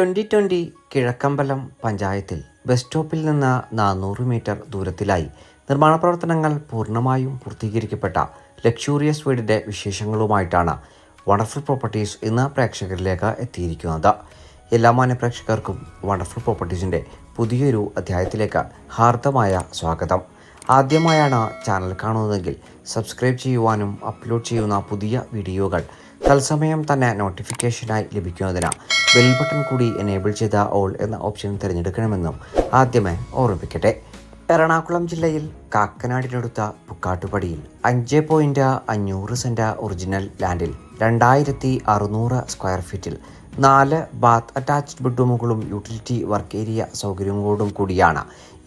Twenty twenty Kizhakkambalam പഞ്ചായത്തിൽ bus സ്റ്റോപ്പിൽ നിന്ന് നാനൂറ് മീറ്റർ ദൂരത്തിലായി നിർമ്മാണ പ്രവർത്തനങ്ങൾ പൂർണമായും പൂർത്തീകരിക്കപ്പെട്ട ലക്ഷൂറിയസ് വീടിന്റെ വിശേഷങ്ങളുമായിട്ടാണ് വണ്ടർഫുൾ പ്രോപ്പർട്ടീസ് ഇന്ന് പ്രേക്ഷകരിലേക്ക് എത്തിയിരിക്കുന്നത്. എല്ലാ മാന്യ പ്രേക്ഷകർക്കും വണ്ടർഫുൾ പ്രോപ്പർട്ടീസിന്റെ പുതിയൊരു അധ്യായത്തിലേക്ക് ഹാർദമായ സ്വാഗതം. ആദ്യമായാണ് ചാനൽ കാണുന്നതെങ്കിൽ സബ്സ്ക്രൈബ് ചെയ്യുവാനും അപ്ലോഡ് ചെയ്യുന്ന പുതിയ വീഡിയോകൾ തത്സമയം തന്നെ നോട്ടിഫിക്കേഷനായി ലഭിക്കുന്നതിന് ബെൽ ബട്ടൺ കൂടി എനേബിൾ ചെയ്ത ഓൾ എന്ന ഓപ്ഷൻ തിരഞ്ഞെടുക്കണമെന്നും ആദ്യമേ ഓർമ്മിപ്പിക്കട്ടെ. എറണാകുളം ജില്ലയിൽ കാക്കനാടിനടുത്ത പുക്കാട്ടുപടിയിൽ അഞ്ച് പോയിന്റ് അഞ്ഞൂറ് സെന്റ ഒറിജിനൽ ലാൻഡിൽ രണ്ടായിരത്തി അറുന്നൂറ് സ്ക്വയർ ഫീറ്റിൽ നാല് ബാത്ത് അറ്റാച്ച്ഡ് ബെഡ്റൂമുകളും യൂട്ടിലിറ്റി വർക്ക് ഏരിയ സൗകര്യങ്ങളോടും കൂടിയാണ്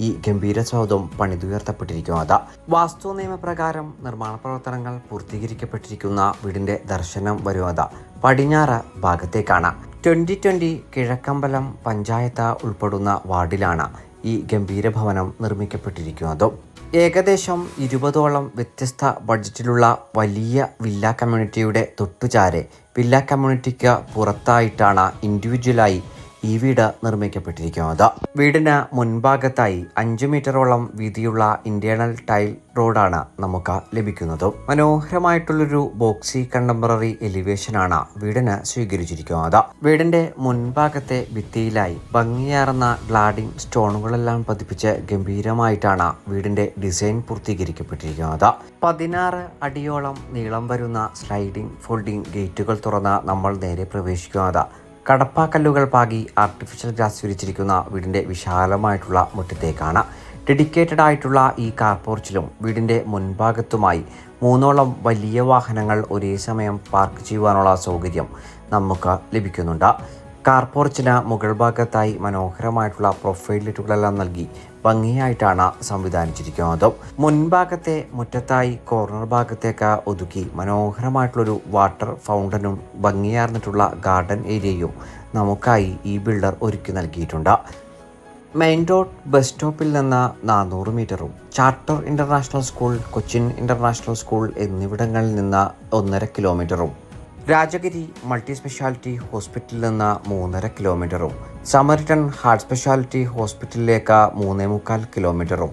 ഈ ഗംഭീര സൗധം പണിതുയർത്തപ്പെട്ടിരിക്കുന്നത്. വാസ്തു നിയമപ്രകാരം നിർമ്മാണ പ്രവർത്തനങ്ങൾ പൂർത്തീകരിക്കപ്പെട്ടിരിക്കുന്ന വീടിന്റെ ദർശനം വരുന്നത് പടിഞ്ഞാറ് ഭാഗത്തേക്കാണ്. ട്വന്റി ട്വന്റി കിഴക്കമ്പലം പഞ്ചായത്ത് ഉൾപ്പെടുന്ന വാർഡിലാണ് ഈ ഗംഭീര ഭവനം നിർമ്മിക്കപ്പെട്ടിരിക്കുന്നത്. ഏകദേശം ഇരുപതോളം വ്യത്യസ്ത ബഡ്ജറ്റിലുള്ള വലിയ വില്ല കമ്മ്യൂണിറ്റിയുടെ തൊട്ടുചാരെ വില്ല കമ്മ്യൂണിറ്റിക്ക് പുറത്തായിട്ടാണ് ഇൻഡിവിജ്വലായി ഈ വീട് നിർമ്മിക്കപ്പെട്ടിരിക്കുന്നത് വീടിന് മുൻഭാഗത്തായി അഞ്ചു മീറ്ററോളം വീതിയുള്ള ഇന്റേണൽ ടൈൽ റോഡാണ് നമുക്ക് ലഭിക്കുന്നത്. മനോഹരമായിട്ടുള്ളൊരു ബോക്സി കണ്ടംപററി എലിവേഷനാണ് വീടിന് സ്വീകരിച്ചിരിക്കുന്നത്. വീടിന്റെ മുൻഭാഗത്തെ ഭിത്തിയിലായി ഭംഗിയാർന്ന ഗ്ലാഡിംഗ് സ്റ്റോണുകളെല്ലാം പതിപ്പിച്ച് ഗംഭീരമായിട്ടാണ് വീടിന്റെ ഡിസൈൻ പൂർത്തീകരിക്കപ്പെട്ടിരിക്കുന്നത്. പതിനാറ് അടിയോളം നീളം വരുന്ന സ്ലൈഡിംഗ് ഫോൾഡിംഗ് ഗേറ്റുകൾ തുറന്ന് നമ്മൾ നേരെ പ്രവേശിക്കുന്നത് കടപ്പാക്കല്ലുകൾ പാകി ആർട്ടിഫിഷ്യൽ ഗ്രാസ് വിരിച്ചിരിക്കുന്ന വീടിന്റെ വിശാലമായിട്ടുള്ള മുറ്റത്തേക്കാണ്. ഡെഡിക്കേറ്റഡ് ആയിട്ടുള്ള ഈ കാർ പോർച്ചിലും വീടിന്റെ മുൻഭാഗത്തുമായി മൂന്നോളം വലിയ വാഹനങ്ങൾ ഒരേ സമയം പാർക്ക് ചെയ്യുവാനുള്ള സൗകര്യം നമുക്ക് ലഭിക്കുന്നുണ്ട്. കാർ പോർച്ചിന് മുകൾ ഭാഗത്തായി മനോഹരമായിട്ടുള്ള പ്രൊഫൈൽ ലൈറ്റുകളെല്ലാം നൽകി ഭംഗിയായിട്ടാണ് സംവിധാനിച്ചിരിക്കുന്നത്. മുൻഭാഗത്തെ മുറ്റത്തായി കോർണർ ഭാഗത്തേക്ക് ഒതുക്കി മനോഹരമായിട്ടുള്ളൊരു വാട്ടർ ഫൗണ്ടനും ഭംഗിയാർന്നിട്ടുള്ള ഗാർഡൻ ഏരിയയും നമുക്കായി ഈ ബിൽഡർ ഒരുക്കി നൽകിയിട്ടുണ്ട്. മെയിൻ റോഡ് ബസ് സ്റ്റോപ്പിൽ നിന്ന് നാനൂറ് മീറ്ററും charter international school Cochin international school എന്നിവിടങ്ങളിൽ നിന്ന് ഒന്നര കിലോമീറ്ററും രാജഗിരി മൾട്ടി സ്പെഷ്യാലിറ്റി ഹോസ്പിറ്റലിൽ നിന്ന് മൂന്നര കിലോമീറ്ററും സമരിട്ടൺ ഹാർട്ട് സ്പെഷ്യാലിറ്റി ഹോസ്പിറ്റലിലേക്ക് മൂന്നേ മുക്കാൽ കിലോമീറ്ററും.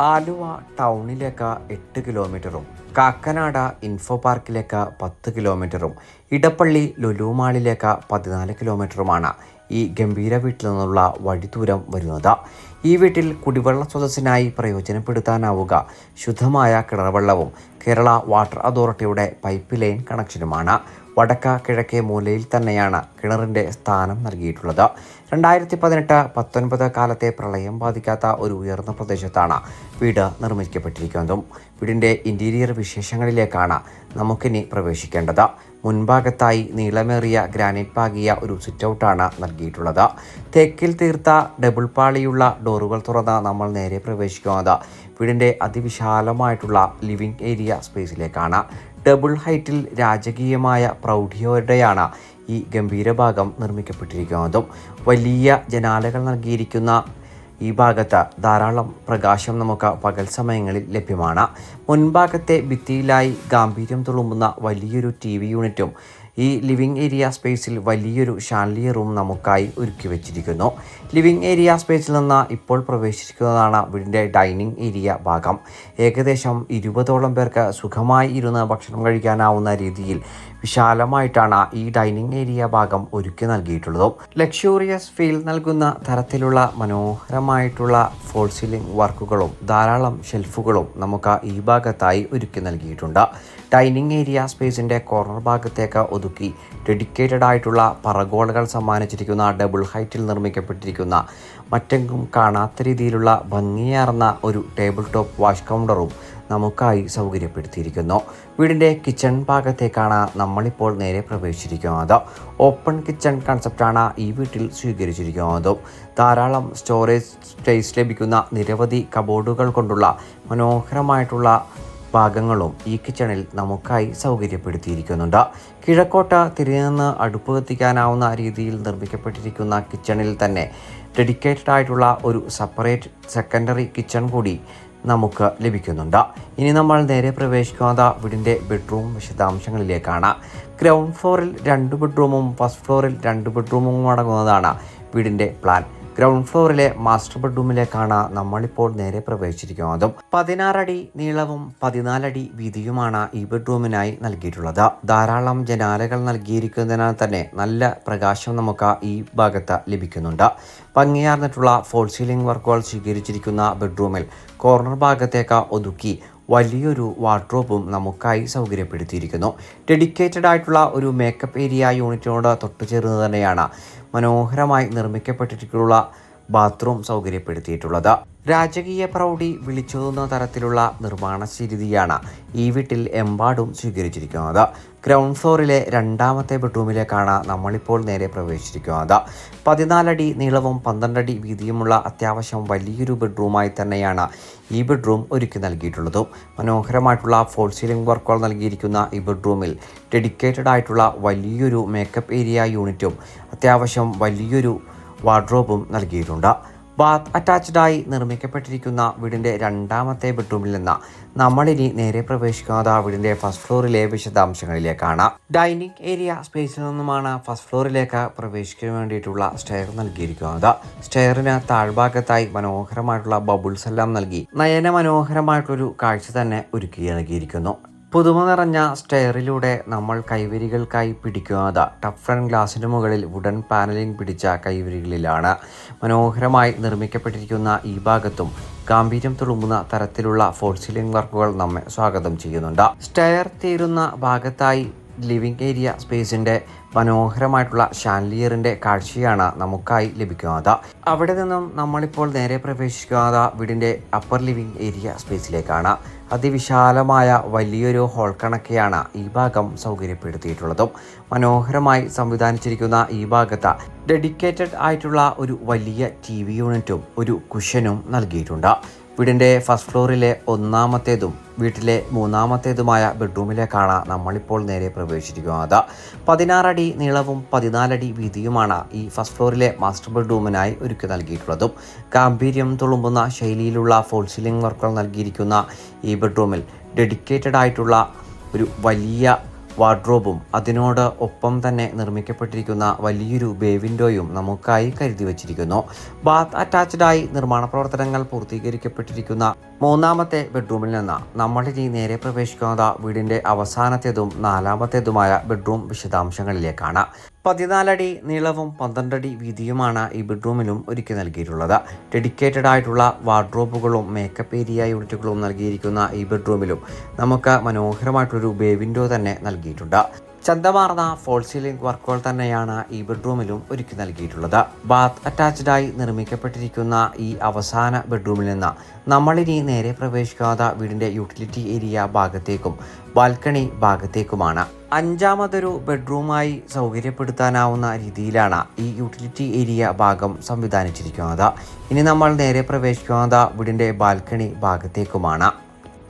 ആലുവ ടൗണിലേക്ക് എട്ട് കിലോമീറ്ററും. കാക്കനാട ഇൻഫോ പാർക്കിലേക്ക് പത്ത് കിലോമീറ്ററും. ഇടപ്പള്ളി ലുലുമാളിലേക്ക് പതിനാല് കിലോമീറ്ററുമാണ് ഈ ഗംഭീര വീട്ടിൽ നിന്നുള്ള വഴിദൂരം വരുന്നത്. ഈ വീട്ടിൽ കുടിവെള്ള സ്രോതസ്സിനായി പ്രയോജനപ്പെടുത്താനാവുക. ശുദ്ധമായ കിണർവെള്ളവും കേരള വാട്ടർ അതോറിറ്റിയുടെ പൈപ്പ് ലൈൻ കണക്ഷനുമാണ്. വടക്ക കിഴക്കേ മൂലയിൽ തന്നെയാണ് കിണറിന്റെ സ്ഥാനം നൽകിയിട്ടുള്ളത്. രണ്ടായിരത്തി പതിനെട്ട് പത്തൊൻപത് കാലത്തെ പ്രളയം ബാധിക്കാത്ത ഒരു ഉയർന്ന പ്രദേശത്താണ് വീട് നിർമ്മിക്കപ്പെട്ടിരിക്കുന്നതും. വീടിന്റെ ഇന്റീരിയർ വിശേഷങ്ങളിലേക്കാണ് നമുക്കിനി പ്രവേശിക്കേണ്ടത്. മുൻഭാഗത്തായി നീളമേറിയ ഗ്രാനൈറ്റ് പാകിയ ഒരു സിറ്റൗട്ടാണ് നൽകിയിട്ടുള്ളത്. തേക്കിൽ തീർത്ത ഡബിൾ പാളിയുള്ള ഡോറുകൾ തുറന്ന് നമ്മൾ നേരെ പ്രവേശിക്കുന്നത്. വീടിന്റെ അതിവിശാലമായിട്ടുള്ള ലിവിംഗ് ഏരിയ സ്പേസിലേക്കാണ്. ഡബിൾ ഹൈറ്റിൽ രാജകീയമായ പ്രൗഢിയോടെയാണ് ഈ ഗംഭീര ഭാഗം നിർമ്മിക്കപ്പെട്ടിരിക്കുന്നതും. വലിയ ജനാലകൾ നൽകിയിരിക്കുന്ന ഈ ഭാഗത്ത് ധാരാളം പ്രകാശം നമുക്ക് പകൽ സമയങ്ങളിൽ ലഭ്യമാണ്. മുൻഭാഗത്തെ ഭിത്തിയിലായി ഗാംഭീര്യം തുളുമ്പുന്ന വലിയൊരു ടി വി യൂണിറ്റും ഈ ലിവിംഗ് ഏരിയ സ്പേസിൽ വലിയൊരു ഷാൻലിയ റൂം നമുക്കായി ഒരുക്കി വെച്ചിരിക്കുന്നു. ലിവിംഗ് ഏരിയ സ്പേസിൽ നിന്ന് ഇപ്പോൾ പ്രവേശിക്കുന്നതാണ് വീടിന്റെ ഡൈനിങ് ഏരിയ ഭാഗം. ഏകദേശം ഇരുപതോളം പേർക്ക് സുഖമായി ഇരുന്ന് ഭക്ഷണം കഴിക്കാനാവുന്ന രീതിയിൽ വിശാലമായിട്ടാണ് ഈ ഡൈനിങ് ഏരിയ ഭാഗം ഒരുക്കി നൽകിയിട്ടുള്ളത്. ലക്ഷൂറിയസ് ഫീൽ നൽകുന്ന തരത്തിലുള്ള മനോഹരമായിട്ടുള്ള ഫോൾ സീലിംഗ് വർക്കുകളും ധാരാളം ഷെൽഫുകളും നമുക്ക് ഈ ഭാഗത്തായി ഒരുക്കി നൽകിയിട്ടുണ്ട്. ഡൈനിങ് ഏരിയ സ്പേസിന്റെ കോർണർ ഭാഗത്തേക്ക് ഒതുക്കി ഡെഡിക്കേറ്റഡ് ആയിട്ടുള്ള പറഗോളുകൾ സമ്മാനിച്ചിരിക്കുന്ന ഡബിൾ ഹൈറ്റിൽ നിർമ്മിക്കപ്പെട്ടിരിക്കുന്ന മറ്റെങ്കും കാണാത്ത രീതിയിലുള്ള ഭംഗിയാർന്ന ഒരു ടേബിൾ ടോപ്പ് വാഷ് കൗണ്ടറും നമുക്കായി സൗകര്യപ്പെടുത്തിയിരിക്കുന്നു. വീടിന്റെ കിച്ചൺ ഭാഗത്തേക്കാണ് നമ്മളിപ്പോൾ നേരെ പ്രവേശിച്ചിരിക്കുന്നത്. ഓപ്പൺ കിച്ചൺ കൺസെപ്റ്റാണ് ഈ വീട്ടിൽ സ്വീകരിച്ചിരിക്കുന്നത്. ധാരാളം സ്റ്റോറേജ് സ്പേസ് ലഭിക്കുന്ന നിരവധി കബോർഡുകൾ കൊണ്ടുള്ള മനോഹരമായിട്ടുള്ള ഭാഗങ്ങളും ഈ കിച്ചണിൽ നമുക്കായി സൗകര്യപ്പെടുത്തിയിരിക്കുന്നുണ്ട്. കിഴക്കോട്ട് തിരിഞ്ഞ് അടുപ്പ് കത്തിക്കാനാവുന്ന രീതിയിൽ നിർമ്മിക്കപ്പെട്ടിരിക്കുന്ന കിച്ചണിൽ തന്നെ ഡെഡിക്കേറ്റഡ് ആയിട്ടുള്ള ഒരു സെപ്പറേറ്റ് സെക്കൻഡറി കിച്ചൺ കൂടി നമുക്ക് ലഭിക്കുന്നുണ്ട്. ഇനി നമ്മൾ നേരെ പ്രവേശിക്കാത്ത വീടിന്റെ ബെഡ്റൂം വിശദാംശങ്ങളിലേക്കാണ്. ഗ്രൗണ്ട് ഫ്ലോറിൽ രണ്ട് ബെഡ്റൂമും ഫസ്റ്റ് ഫ്ലോറിൽ രണ്ട് ബെഡ്റൂമും അടങ്ങുന്നതാണ് വീടിന്റെ പ്ലാൻ ഗ്രൗണ്ട് ഫ്ലോറിലെ മാസ്റ്റർ ബെഡ്റൂമിലേക്കാണ് നമ്മളിപ്പോൾ നേരെ പ്രവേശിച്ചിരിക്കുന്നത്. പതിനാറടി നീളവും പതിനാലടി വീതിയുമാണ് ഈ ബെഡ്റൂമിനായി നൽകിയിട്ടുള്ളത്. ധാരാളം ജനാലകൾ നൽകിയിരിക്കുന്നതിനാൽ തന്നെ നല്ല പ്രകാശം നമുക്ക് ഈ ഭാഗത്ത് ലഭിക്കുന്നുണ്ട്. ഭംഗിയാർന്നിട്ടുള്ള ഫോൾ സീലിംഗ് വർക്കുകൾ സ്വീകരിച്ചിരിക്കുന്ന ബെഡ്റൂമിൽ കോർണർ ഭാഗത്തേക്ക് ഒതുക്കി വലിയൊരു വാർഡ്രോബും നമുക്കായി സൗകര്യപ്പെടുത്തിയിരിക്കുന്നു. ഡെഡിക്കേറ്റഡ് ആയിട്ടുള്ള ഒരു മേക്കപ്പ് ഏരിയ യൂണിറ്റിനോട് തൊട്ടുചേർന്ന് തന്നെയാണ് മനോഹരമായി നിർമ്മിക്കപ്പെട്ടിട്ടുള്ള ബാത്റൂം സൗകര്യപ്പെടുത്തിയിട്ടുള്ളത്. രാജകീയ പ്രൗഢി വിളിച്ചോതുന്ന തരത്തിലുള്ള നിർമ്മാണ സ്ഥിതിയാണ് ഈ വീട്ടിൽ എമ്പാടും സ്വീകരിച്ചിരിക്കുന്നത്. ഗ്രൗണ്ട് ഫ്ലോറിലെ രണ്ടാമത്തെ ബെഡ്റൂമിലേക്കാണ് നമ്മളിപ്പോൾ നേരെ പ്രവേശിച്ചിരിക്കുന്നത്. പതിനാലടി നീളവും പന്ത്രണ്ടടി വീതിയുമുള്ള അത്യാവശ്യം വലിയൊരു ബെഡ്റൂമായി തന്നെയാണ് ഈ ബെഡ്റൂം ഒരുക്കി നൽകിയിട്ടുള്ളതും. മനോഹരമായിട്ടുള്ള ഫോൾ സീലിംഗ് വർക്കുകൾ നൽകിയിരിക്കുന്ന ഈ ബെഡ്റൂമിൽ ഡെഡിക്കേറ്റഡ് ആയിട്ടുള്ള വലിയൊരു മേക്കപ്പ് ഏരിയ യൂണിറ്റും അത്യാവശ്യം വലിയൊരു വാർഡ്രോബും നൽകിയിട്ടുണ്ട്. ബാത്ത് അറ്റാച്ച്ഡായി നിർമ്മിക്കപ്പെട്ടിരിക്കുന്ന വീടിന്റെ രണ്ടാമത്തെ ബെഡ്റൂമിൽ നിന്ന് നമ്മളിനി നേരെ പ്രവേശിക്കുന്നത് വീടിന്റെ ഫസ്റ്റ് ഫ്ലോറിലെ വിശദാംശങ്ങളിലേക്കാണ്. ഡൈനിങ് ഏരിയ സ്പേസിൽ നിന്നുമാണ് ഫസ്റ്റ് ഫ്ലോറിലേക്ക് പ്രവേശിക്കാൻ വേണ്ടിയിട്ടുള്ള സ്റ്റെയർ നൽകിയിരിക്കുന്നത്. സ്റ്റെയറിന് താഴ്ഭാഗത്തായി മനോഹരമായിട്ടുള്ള ബബിൾസ് എല്ലാം നൽകി നയന മനോഹരമായിട്ടൊരു കാഴ്ച തന്നെ ഒരുക്കി നൽകിയിരിക്കുന്നു. പുതുമ നിറഞ്ഞ സ്റ്റെയറിലൂടെ നമ്മൾ കൈവരികൾക്കായി പിടിക്കുന്നത് ടഫ് ഫ്രണ്ട് ഗ്ലാസിന് മുകളിൽ വുഡൻ പാനലിംഗ് പിടിച്ച കൈവരികളിലാണ്. മനോഹരമായി നിർമ്മിക്കപ്പെട്ടിരിക്കുന്ന ഈ ഭാഗത്തും ഗാംഭീര്യം തുളുമ്പുന്ന തരത്തിലുള്ള ഫോൾ സീലിംഗ് വർക്കുകൾ നമ്മെ സ്വാഗതം ചെയ്യുന്നുണ്ട്. സ്റ്റെയർ തീരുന്ന ഭാഗത്തായി ലിവിംഗ് ഏരിയ സ്പേസിന്റെ മനോഹരമായിട്ടുള്ള ഷാൻലിയറിന്റെ കാഴ്ചയാണ് നമുക്കായി ലഭിക്കുന്നത്. അവിടെ നിന്നും നമ്മളിപ്പോൾ നേരെ പ്രവേശിക്കുന്നത് വീടിന്റെ അപ്പർ ലിവിംഗ് ഏരിയ സ്പേസിലേക്കാണ് അതിവിശാലമായ വലിയൊരു ഹോൾ കണക്കെയാണ് ഈ ഭാഗം സൗകര്യപ്പെടുത്തിയിട്ടുള്ളതും. മനോഹരമായി സംവിധാനിച്ചിരിക്കുന്ന ഈ ഭാഗത്ത് ഡെഡിക്കേറ്റഡ് ആയിട്ടുള്ള ഒരു വലിയ ടി വി യൂണിറ്റും ഒരു കുഷനും നൽകിയിട്ടുണ്ട്. വീടിന്റെ ഫസ്റ്റ് ഫ്ലോറിലെ ഒന്നാമത്തേതും വീട്ടിലെ മൂന്നാമത്തേതുമായ ബെഡ്റൂമിലേക്കാണ് നമ്മളിപ്പോൾ നേരെ പ്രവേശിച്ചിരിക്കുന്നത്. പതിനാറടി നീളവും പതിനാലടി വീതിയുമാണ് ഈ ഫസ്റ്റ് ഫ്ലോറിലെ മാസ്റ്റർ ബെഡ്റൂമിനായി ഒരുക്കി നൽകിയിട്ടുള്ളതും. ഗാംഭീര്യം തുളുമ്പുന്ന ശൈലിയിലുള്ള ഫോൾ സീലിംഗ് വർക്കുകൾ നൽകിയിരിക്കുന്ന ഈ ബെഡ്റൂമിൽ ഡെഡിക്കേറ്റഡ് ആയിട്ടുള്ള ഒരു വലിയ വാർഡ്രോബും അതിനോട് ഒപ്പം തന്നെ നിർമ്മിക്കപ്പെട്ടിരിക്കുന്ന വലിയൊരു ബേ വിൻഡോയും നമുക്കായി കരുതി വച്ചിരിക്കുന്നു. ബാത്ത് അറ്റാച്ച്ഡായി നിർമ്മാണ പ്രവർത്തനങ്ങൾ പൂർത്തീകരിക്കപ്പെട്ടിരിക്കുന്ന മൂന്നാമത്തെ ബെഡ്റൂമിൽ നിന്ന് നമ്മളിനി നേരെ പ്രവേശിക്കുന്നത് വീടിന്റെ അവസാനത്തേതും നാലാമത്തേതുമായ ബെഡ്റൂം വിശദാംശങ്ങളിലേക്കാണ്. പതിനാലടി നീളവും പന്ത്രണ്ടടി വീതിയുമാണ് ഈ ബെഡ്റൂമിലും ഒരുക്കി നൽകിയിട്ടുള്ളത്. ഡെഡിക്കേറ്റഡ് ആയിട്ടുള്ള വാർഡ്രോബുകളും മേക്കപ്പ് ഏരിയ യൂണിറ്റുകളും നൽകിയിരിക്കുന്ന ഈ ബെഡ്റൂമിലും നമുക്ക് മനോഹരമായിട്ടൊരു ബേ വിൻഡോ തന്നെ നൽകിയിട്ടുണ്ട്. ചന്തമാർന്ന ഫോൾ സീലിംഗ് വർക്കുകൾ തന്നെയാണ് ഈ ബെഡ്റൂമിലും ഒരുക്കി നൽകിയിട്ടുള്ളത്. ബാത്ത് അറ്റാച്ച്ഡായി നിർമ്മിക്കപ്പെട്ടിരിക്കുന്ന ഈ അവസാന ബെഡ്റൂമിൽ നിന്ന് നമ്മളിനി നേരെ പ്രവേശിക്കാത്ത വീടിന്റെ യൂട്ടിലിറ്റി ഏരിയ ഭാഗത്തേക്കും ബാൽക്കണി ഭാഗത്തേക്കുമാണ്. അഞ്ചാമതൊരു ബെഡ്റൂമായി സൗകര്യപ്പെടുത്താനാവുന്ന രീതിയിലാണ് ഈ യൂട്ടിലിറ്റി ഏരിയ ഭാഗം സംവിധാനിച്ചിരിക്കുന്നത്. ഇനി നമ്മൾ നേരെ പ്രവേശിക്കുന്നത് വീടിന്റെ ബാൽക്കണി ഭാഗത്തേക്കുമാണ്.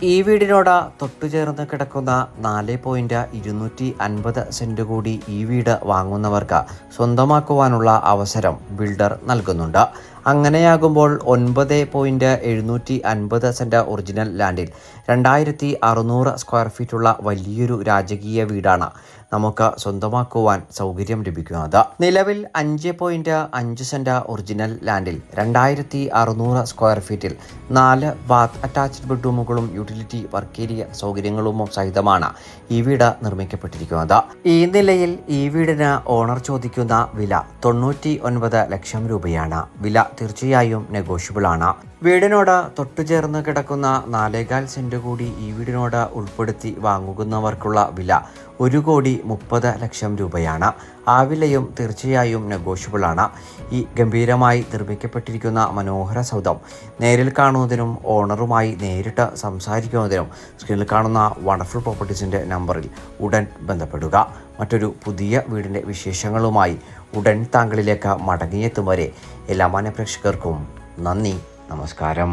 ഈ വീടിനോട് തൊട്ടുചേർന്ന് കിടക്കുന്ന നാല് പോയിന്റ് ഇരുന്നൂറ്റി അൻപത് സെന്റ് കൂടി ഈ വീട് വാങ്ങുന്നവർക്ക് സ്വന്തമാക്കുവാനുള്ള അവസരം ബിൽഡർ നൽകുന്നുണ്ട്. അങ്ങനെയാകുമ്പോൾ ഒൻപത് പോയിന്റ് എഴുന്നൂറ്റി അൻപത് സെന്റ് ഒറിജിനൽ ലാൻഡിൽ രണ്ടായിരത്തി അറുന്നൂറ് സ്ക്വയർ ഫീറ്റുള്ള വലിയൊരു രാജകീയ വീടാണ് നമുക്ക് സ്വന്തമാക്കുവാൻ സൗകര്യം ലഭിക്കുന്നത്. നിലവിൽ അഞ്ച് പോയിന്റ് അഞ്ച് സെന്റ് ഒറിജിനൽ ലാൻഡിൽ രണ്ടായിരത്തി അറുന്നൂറ് സ്ക്വയർ ഫീറ്റിൽ നാല് ബാത്ത് അറ്റാച്ച്ഡ് ബെഡ്റൂമുകളും യൂട്ടിലിറ്റി വർക്ക് ഏരിയ സൗകര്യങ്ങളും സഹിതമാണ് ഈ വീട് നിർമ്മിക്കപ്പെട്ടിരിക്കുന്നത്. ഈ നിലയിൽ ഈ വീടിന് ഓണർ ചോദിക്കുന്ന വില തൊണ്ണൂറ്റി ലക്ഷം രൂപയാണ്. വില തീർച്ചയായും നെഗോഷ്യബിൾ ആണ്. വീടിനോട് തൊട്ടുചേർന്ന് കിടക്കുന്ന നാലേകാൽ സെന്റ് കൂടി ഈ വീടിനോട് ഉൾപ്പെടുത്തി വാങ്ങുന്നവർക്കുള്ള വില ഒരു കോടി മുപ്പത് ലക്ഷം രൂപയാണ്. ആ വിലയും തീർച്ചയായും നെഗോഷ്യബിൾ ആണ്. ഈ ഗംഭീരമായി നിർമ്മിക്കപ്പെട്ടിരിക്കുന്ന മനോഹര സൗധം നേരിൽ കാണുന്നതിനും ഓണറുമായി നേരിട്ട് സംസാരിക്കുന്നതിനും സ്ക്രീനിൽ കാണുന്ന വണ്ടർഫുൾ പ്രോപ്പർട്ടീസിന്റെ നമ്പറിൽ ഉടൻ ബന്ധപ്പെടുക. മറ്റൊരു പുതിയ വീടിന്റെ വിശേഷങ്ങളുമായി ഉടൻ താങ്കളിലേക്ക് മടങ്ങിയെത്തും വരെ എല്ലാ മാന്യ പ്രേക്ഷകർക്കും നന്ദി നമസ്കാരം.